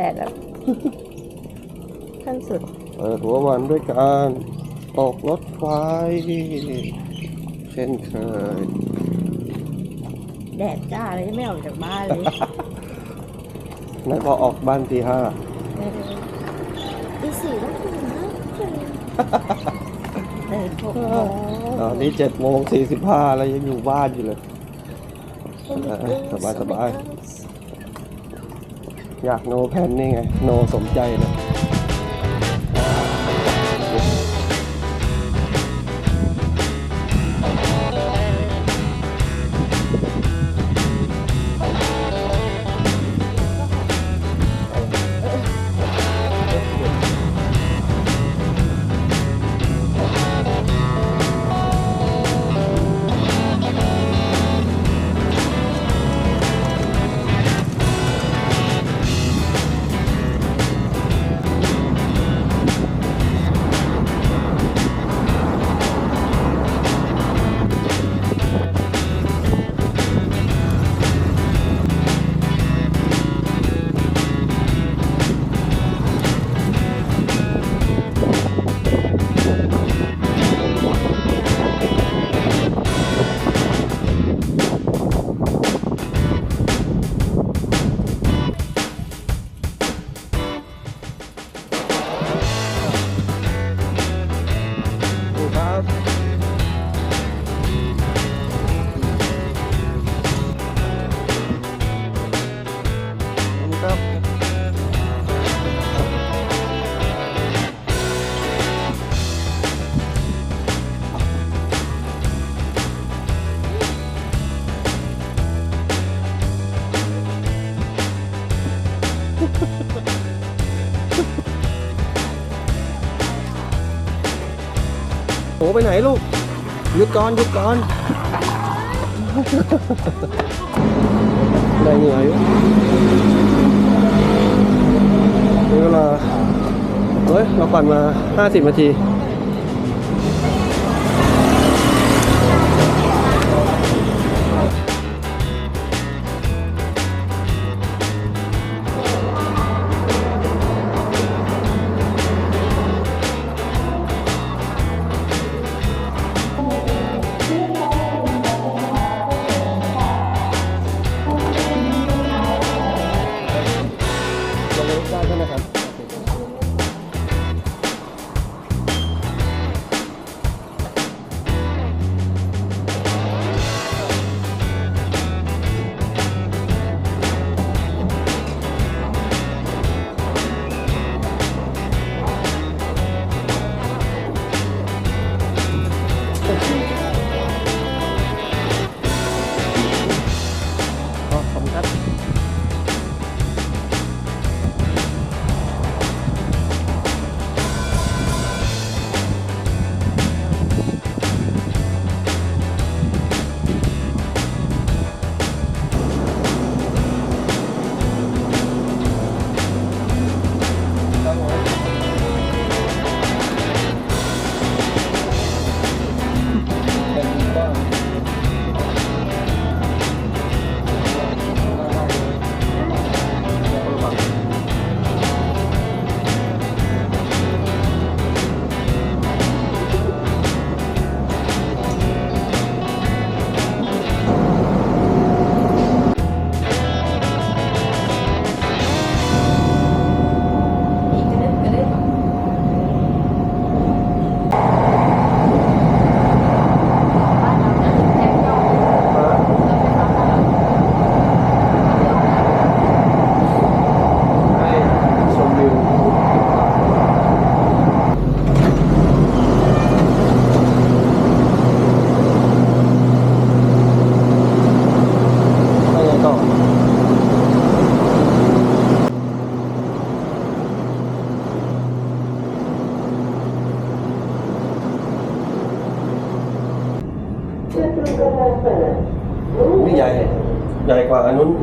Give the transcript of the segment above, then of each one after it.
ดดแบบขั้นสุด เปิดหัววันด้วยการออกรถไฟเช่นเคย แดดจ้าเลยไม่ออกจากบ้านเลยนั่นพอออกบ้านตีห้าเออตีสี่แล้วตื่นนะตื่นตื่นหกโมงตอนนี้เจ็ดโมงสี่สิบห้าแล้วยังอยู่บ้านอยู่เลย สบายสบาย อยากโนแพนนี่ไง โนสมใจเลย ไปไหนลูกหยุดก่อนหยุดก่อนได้เหนื่อยอยู่นี่เวลาเฮ้ยเราปั่นมา 50นาที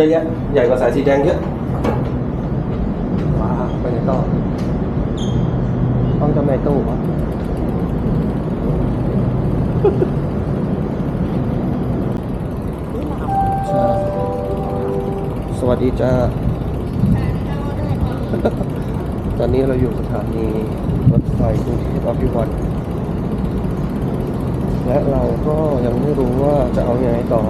ยอะแยะใหญ่กว่าสายสีแดงเยอะว้าวไปไหนต่อต้องจำในตู้วะสวัสดีจ้า ตอนนี้เราอยู่สถานีรถไฟกรุงเทพอภิวัตรและเราก็ยังไม่รู้ว่าจะเอายังไงต่อ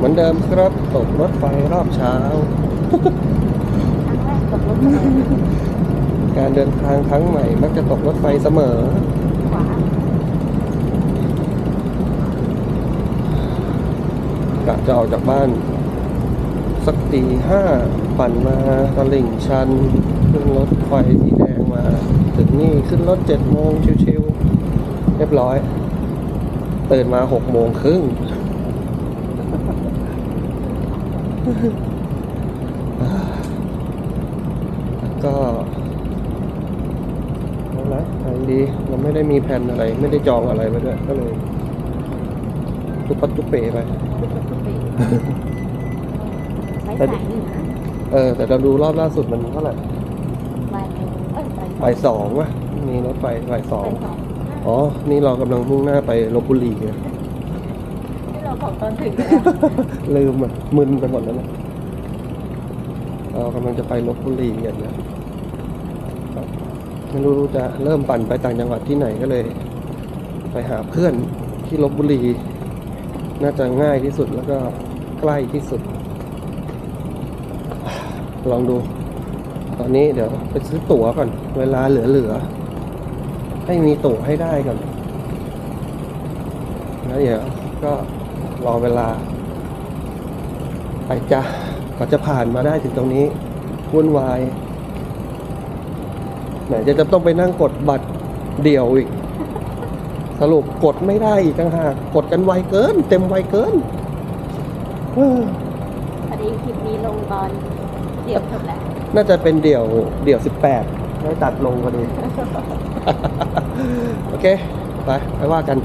เหมือนเดิมครับตกรถไฟรอบเช้ากรถไฟการเดินทางครั้งใหม่มักจะตกรถไฟเสมอ ขวากะจะออกจากบ้าน สักตีห้าปั่นมาตลิ่งชัน ขึ้นรถไฟสีแดงมา ถึงนี่ขึ้นรถเจ็ดโมงชิวๆเรียบร้อย ตื่นมาหกโมงครึ่ง ก็เอาละทางดีเราไม่ได้มีแผนอะไร ไม่ได้จองอะไรไว้ด้วย ก็เลยตุปัดตุเป๋ไปใช้สายเหนือเออ แต่เราดูรอบล่าสุดมันเท่าไหร่บ่ายโมงเอ้ยบ่ายบ่ายสองวะมีรถไฟบ่ายสองบ่ายสอง อ๋อ นี่เรากำลังมุ่งหน้าไปลบบุรีไง ที่เราบอกตอนถึงลืมอะมึนไปหมดแล้วนะเรากำลังจะไปลบบุรีกันนะไม่รู้จะเริ่มปั่นไปต่างจังหวัดที่ไหนก็เลย ไปหาเพื่อนที่ลบบุรี น่าจะง่ายที่สุดแล้วก็ใกล้ที่สุด ลองดู ตอนนี้เดี๋ยวไปซื้อตั๋วก่อน เวลาเหลือๆให้มีตั๋วให้ได้ก่อนแล้วเดี๋ยวก็ รอเวลา ไปจ้ะก็จะผ่านมาได้ถึงตรงนี้วุ่นวายไหนจะจะต้องไปนั่งกดบัตรเดี่ยวอีก สรุปกดไม่ได้อีกต่างหากกดกันไวเกิน เต็มไวเกินเฮ้อพอดีคลิปนี้ลงตอนเดี๋ยวจบแล้วน่าจะเป็นเดี่ยวเดี่ยวสิบแปดได้ตัดลงพอดี โอเค ไป ไปว่ากัน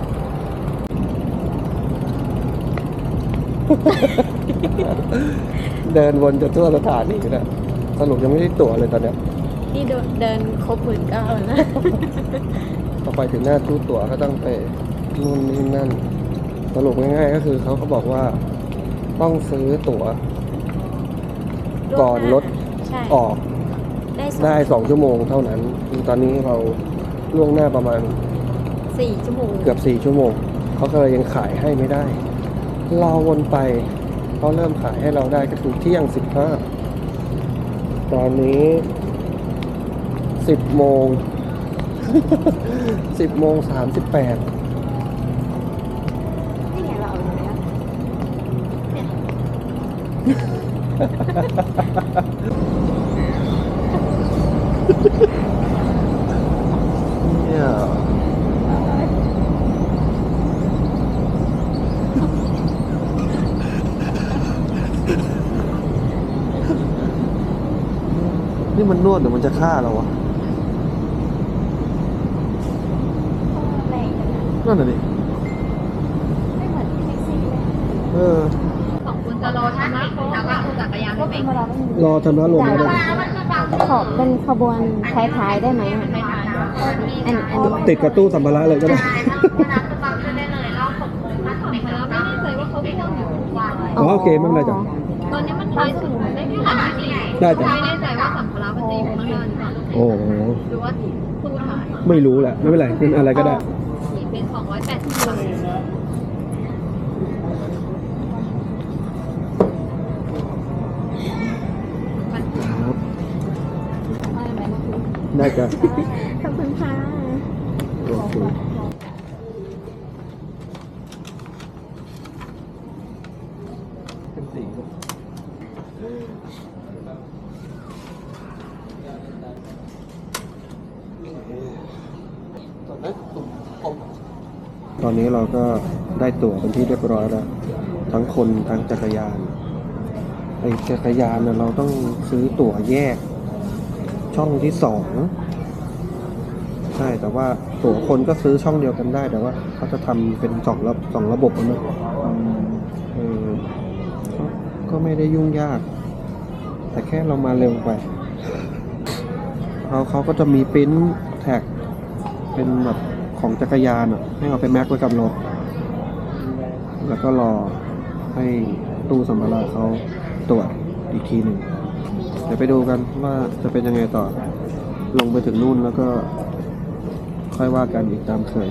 เดินวนจะทั่วสถานีนะสรุปยังไม่ได้ตั๋วเลยตอนเนี้ยนี่เดินเดินครบหมื่นเก้าแล้วนะพอไปถึงหน้าตู้ตั๋วก็ต้องไปนู่นนี่นั่น สรุปง่ายๆก็คือเขาก็บอกว่า ต้องซื้อตั๋ว ก่อนรถใช่ออกได้สองได้สองชั่วโมงเท่านั้นคือตอนนี้เราล่วงหน้าประมาณสี่ชั่วโมง เกือบสี่ชั่วโมง เขาก็เลยยังขายให้ไม่ได้เราวนไปเขาเริ่มขายให้เราได้ก็คือเที่ยงสิบห้าตอนนี้สิบโมงสิบโมงสามสิบแปดนี่ไงเราเอาอยู่แล้วเนี่ย นี่มันนวดหรือมันจะฆ่าเราวะแรงจังนะนั่นน่ะดิไม่เหมือนที่แท็กซี่เลยเออ ของคุณจะรอชนะโค้งกับคุณจักรยานก็ไม่เป็นเป็นเวลาไม่มีรอธนลงมาด้วยขอเป็นขบวนท้ายๆได้ไหมอะอันอันนี้ติดกับตู้สัมภาระเลยก็ได้น้ำจะบังขึ้นได้เลยรอบหกโมงถ้าถึงแล้วไม่แน่ใจว่าเขาพ่วงอยู่ทุกวันอ๋อโอเคไม่เป็นไรจ้ะตอนนี้มันท้ายสุดได้แค่อันที่ได้จ้ะ โอ้โหหรือว่าตู้ถ่ายไม่รู้แหละไม่เป็นไรเป็นอะไรก็ได้เป็นสองร้อยแปดสิบบาทครับไม่ไม่ไม่ได้จ้ะขอบคุณค่ะโอเคเป็นสีต อนนี้เราก็ได้ตั๋วเป็นที่เรียบร้อยแล้ว ทั้งคนทั้งจักรยานไอ้จักรยานน่ะเราต้องซื้อตั๋วแยก ช่องที่สองใช่แต่ว่าตั๋วคนก็ซื้อช่องเดียวกันได้ แต่ว่าเขาจะทำเป็นสองระสองระบบนะเออก็ก็ไม่ได้ยุ่งยาก แต่แค่เรามาเร็วไปเขาเขาก็จะมีปริ้นแท็กเป็นแบบ ของจักรยานอะให้เอาไปแม็กไว้กับรถ แล้วก็รอให้ตู้สัมภาระเขาตรวจอีกทีหนึ่งเดี๋ยวไปดูกันว่าจะเป็นยังไงต่อ ลงไปถึงนู่นแล้วก็ค่อยว่ากันอีกตามเคย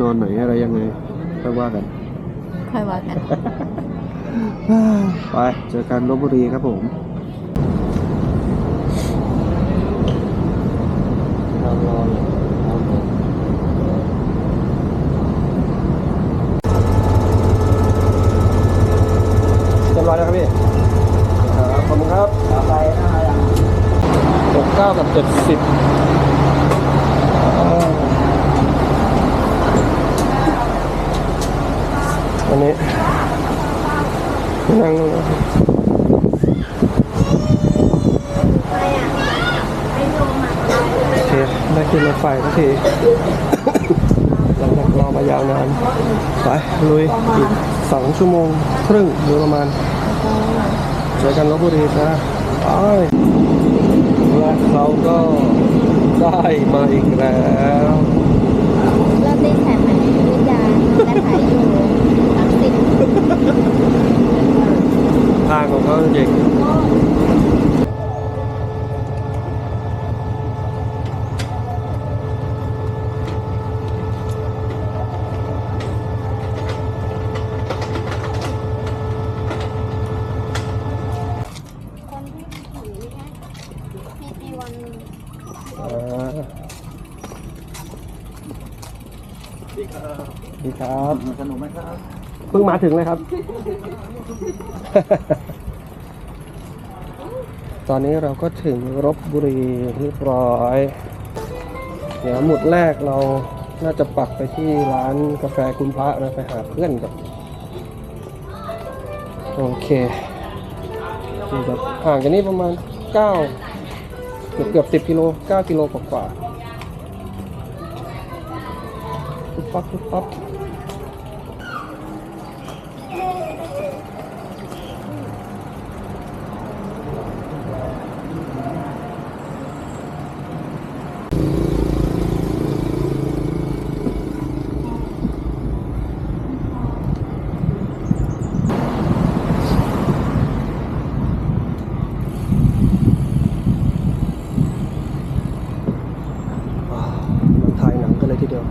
นอนไหนอะไรยังไง ค่อยว่ากัน ค่อยว่ากัน ไป เจอกันลบบุรีครับผมรอรอเรียบร้อยแล้วครับพี่ครับขอบคุณครับไปหกเก้ากับเจ็ดสิบอันนี้ นั่งนู่นนะครับโอเคได้ขึ้นรถไฟสักทีหลังจากรอมายาวนาน ไป ลุย อีกสองชั่วโมง ครึ่งโดยประมาณเจอกันลบบุรีจ้าไปและเราก็ได้มาอีกแล้วเราตีแสนมันวิทยาและขายอยู่สามสิบ ทางของเขาจริงอ่าดีครับ สนุกไหมครับ เพิ่งมาถึงเลยครับ ตอนนี้เราก็ถึงรบบุรีเรียบร้อย เดี๋ยวหมุดแรกเราน่าจะปักไปที่ร้านกาแฟคุณพระนะไปหาเพื่อนกับโอเคนี่ครับห่างจากนี้ประมาณ 9 เกือบเกือบ10กิโล9กิโลกว่าๆปุ๊บปั๊บปุ๊บปั๊บ อ่ามันถ่ายหนังกันเลยทีเดียว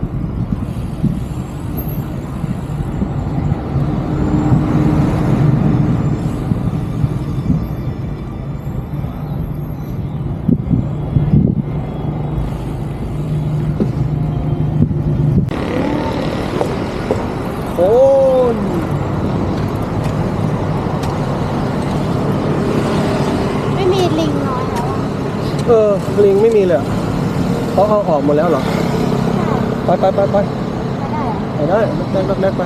โอ้น ไม่มีลิงน้อยแล้วอะ เออ ลิงไม่มีเลยเหรอเขาเอาออกหมดแล้วเหรอ ไปไปไปไปไม่ได้อะไปได้แรกแรกๆไป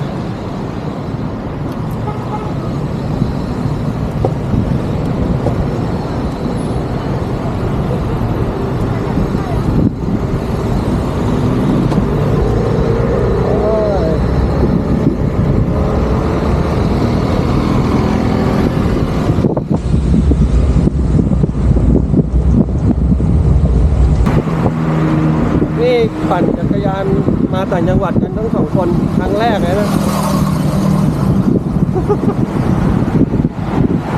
โอ้ยนี่ปั่นจักรยานมา ต่างจังหวัดกันทั้งสองคนครั้งแรกเลยนะ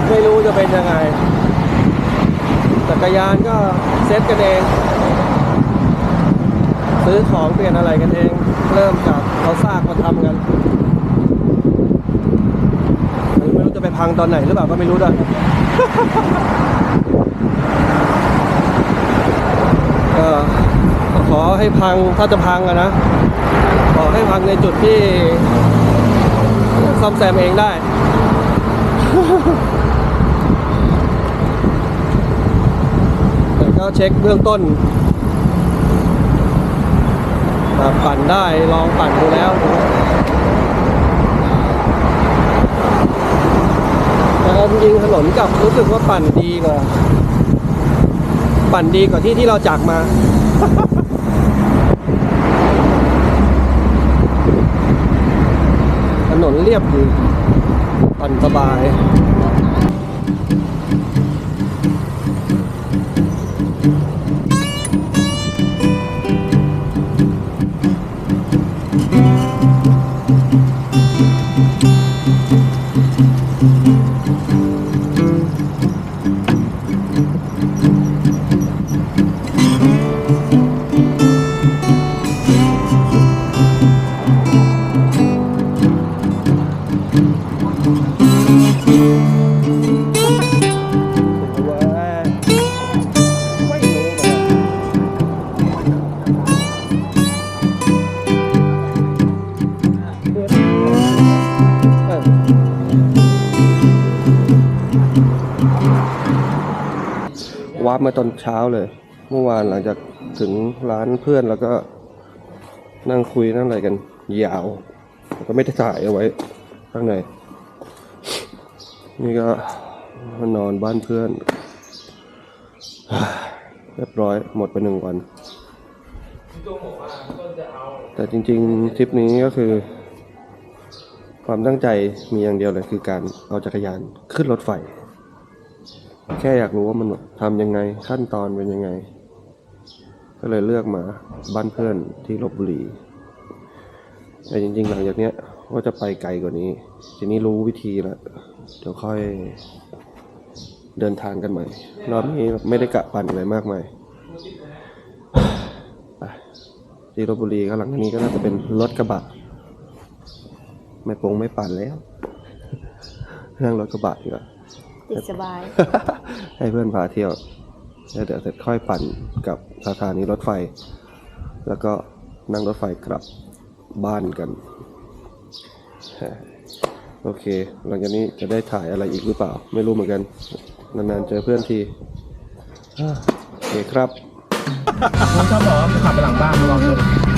ไม่รู้จะเป็นยังไง จักรยานก็เซ็ตกันเอง ซื้อของเปลี่ยนอะไรกันเอง เริ่มจากเอาซากมาทำกัน ไม่รู้จะไปพังตอนไหนหรือเปล่าก็ไม่รู้ด้วยก็ขอให้พังถ้าจะพังอะนะ ขอให้พังในจุดที่ซ่อมแซมเองได้ แต่ก็เช็คเบื้องต้นปั่นได้ลองปั่นดูแล้วแต่จริงถนนกับรู้สึกว่าปั่นดีกว่า ปั่นดีกว่าที่ที่เราจากมา นนเรียบดีปั่นสบายาร์ปมาตอนเช้าเลย เมื่อวานหลังจากถึงร้านเพื่อนแล้วก็นั่งคุยนั่งอะไรกัน ยาวแล้วก็ไม่ได้ถ่ายเอาไว้ข้างในนี่ก็มานอนบ้านเพื่อน เรียบร้อยหมดไปหนึ่งวัน แต่จริงๆทริปนี้ก็คือ ความตั้งใจมีอย่างเดียวเลยคือการเอาจักรยานขึ้นรถไฟ แค่อยากรู้ว่ามันแบบทำยังไงขั้นตอนเป็นยังไง ก็เลยเลือกมาบ้านเพื่อนที่ลบบุรีแต่จริง ๆ หลังจากเนี้ยว่าจะไปไกลกว่านี้ ทีนี้รู้วิธีแล้วเดี๋ยวค่อยเดินทางกันใหม่ รอบนี้ไม่ได้กะปั่นอะไรมากมายไปที่ลบบุรีก็หลังนี้ก็น่าจะเป็นรถกระบะ ไม่ปงไม่ปั่นแล้วนั่งรถกระบะดีกว่า ติดสบาย ให้เพื่อนพาเที่ยวแล้วเดี๋ยวเสร็จค่อยปั่นกับสถานีรถไฟ แล้วก็นั่งรถไฟกลับบ้านกัน โอเค หลังจากนี้จะได้ถ่ายอะไรอีกหรือเปล่า ไม่รู้เหมือนกัน นานๆเจอเพื่อนทีอ่าโอเคครับผมชอบบอกว่าขับไปหลังบ้านระวังร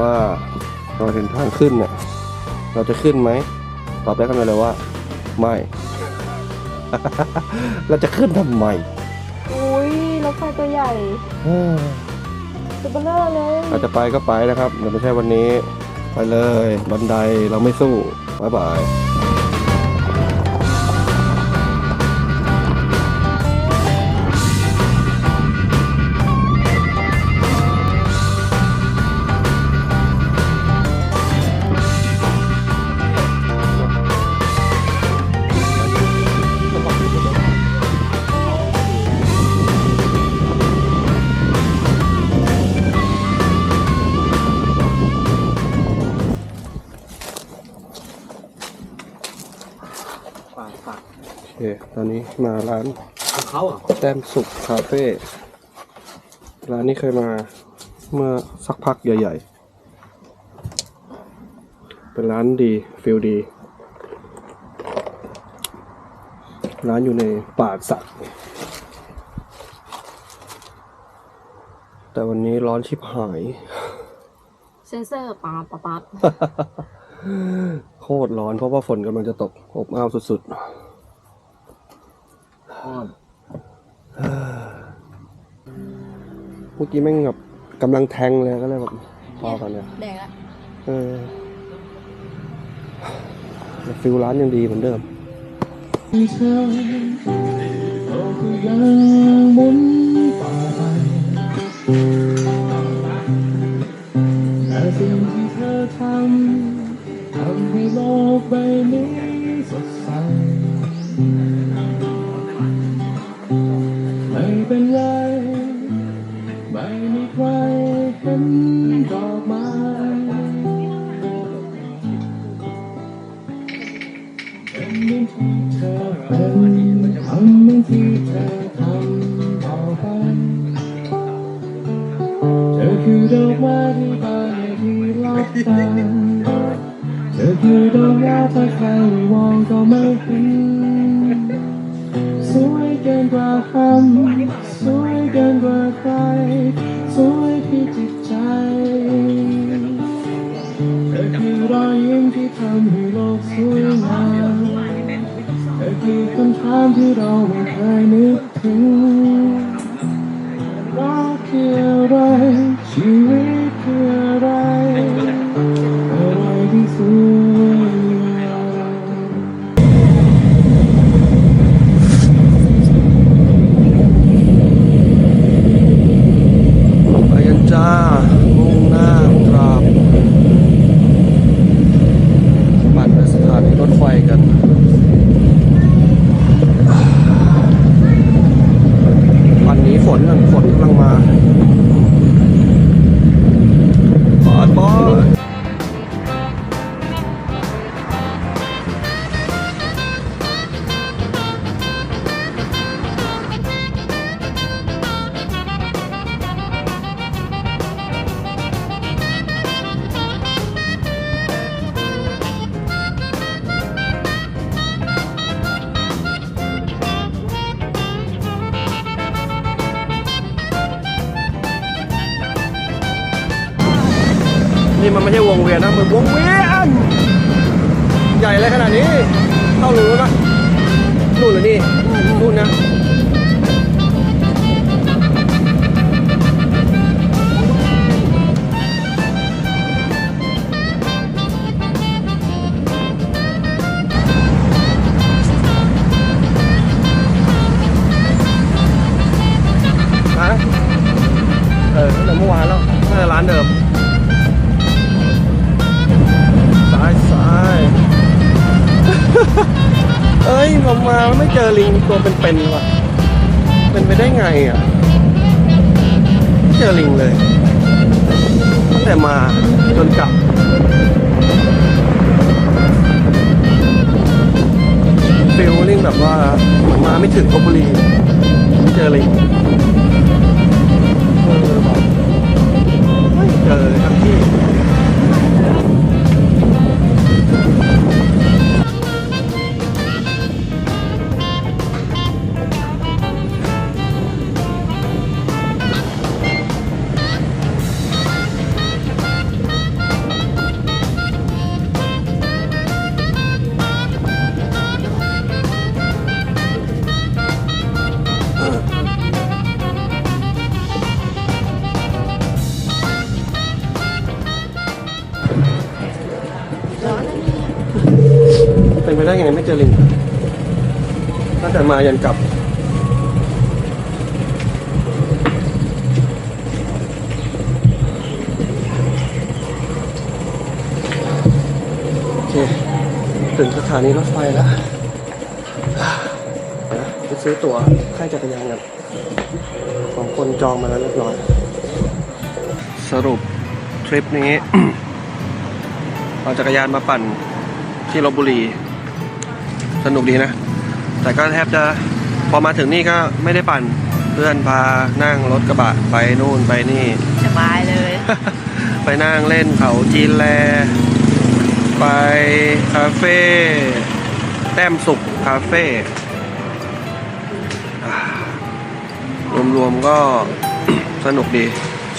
ว่าเราเห็นทางขึ้นเนี่ยเราจะขึ้นไหมตอบได้กันไปเลยว่า ไม่ เราจะขึ้นทำไมอุ้ยรถไฟตัวใหญ่เออตัวเบลอเลยอาจจะไปก็ไปนะครับแต่ไม่ใช่วันนี้ ไปเลย บันไดเราไม่สู้ บ๊ายบาย มาร้านเขาอะแต้มสุขคาเฟ่ร้านนี้เคยมาเมื่อสักพักใหญ่ ๆ เป็นร้านดีฟิลดี ร้านอยู่ในป่าสัก แต่วันนี้ร้อนชิบหาย เซนเซอร์ป๊าป๊าป๊าโคตรร้อนเพราะว่าฝนกำลังจะตกอบอ้าวสุด อ้อนๆเมื่อกี้แม่งแบบกำลังแทงเลยก็เลยแบบพอกันเนี่ยแดงละเออแต่ฟิลร้านยังดีเหมือนเดิมเธอเราก็ยังหมุนต่อไปแต่สิ่งที่เธอทำทำให้โลกใบนี้ รอยยิ้มที่ทำให้โลกสวยงามแต่คือคำถามที่เราไม่เคยนึกถึงรักคืออะไรชีวิตคืออะไรอะไรที่สว วงเวียนใหญ่เลยขนาดนี้ เข้ารูแล้วปะนู่นหรือนี่นู่นนะ เจอลิงตัวเป็นๆว่ะเป็นไปได้ไงอะเจอลิงเลยตั้งแต่มาจนกลับฟิลลิ่งแบบว่าเหมือนมาไม่ถึงลบบุรีไม่เจอลิงเออบบไม่เจอ มายันกลับ โอเค ถึงสถานีรถไฟแล้วนะไปซื้อตั๋วค่ายจักรยานกันสองคนจองมาแล้วเรียบร้อย สรุปทริปนี้ เอาจักรยานมาปั่นที่ลบบุรี สนุกดีนะ แต่ก็แทบจะพอมาถึงนี่ก็ไม่ได้ปั่นเพื่อนพานั่งรถกระบะไปนู่นไปนี่ สบายเลย ไปนั่งเล่นเขาจีนแล ไปคาเฟ่แต้มสุกคาเฟ่อ่ารวมๆก็สนุกดี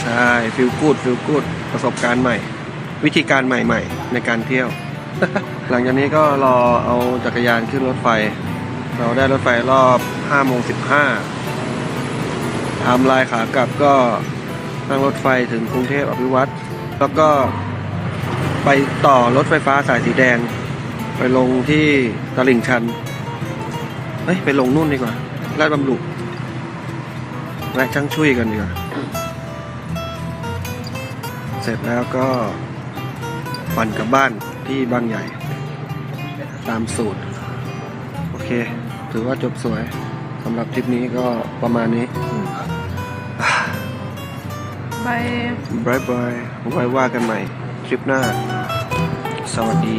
ใช่ฟิลกูดฟิลกูดประสบการณ์ใหม่ วิธีการใหม่ๆ ในการเที่ยว หลังจากนี้ก็รอเอาจักรยานขึ้นรถไฟ เราได้รถไฟรอบ5โมง15ไทม์ไลน์ขากลับก็นั่งรถไฟถึงกรุงเทพอภิวัตรแล้วก็ไปต่อรถไฟฟ้าสายสีแดง ไปลงที่ตลิ่งชันเฮ้ยไปลงนู่นดีกว่าลาดบำรุแวะช่างช่วยกันดีกว่าเสร็จแล้วก็ปั่นกลับบ้านที่บางใหญ่ ตามสูตร โอเค ถือว่าจบสวยสำหรับทริปนี้ก็ประมาณนี้ไปบายบายไว้ว่ากันใหม่ คลิปหน้า สวัสดี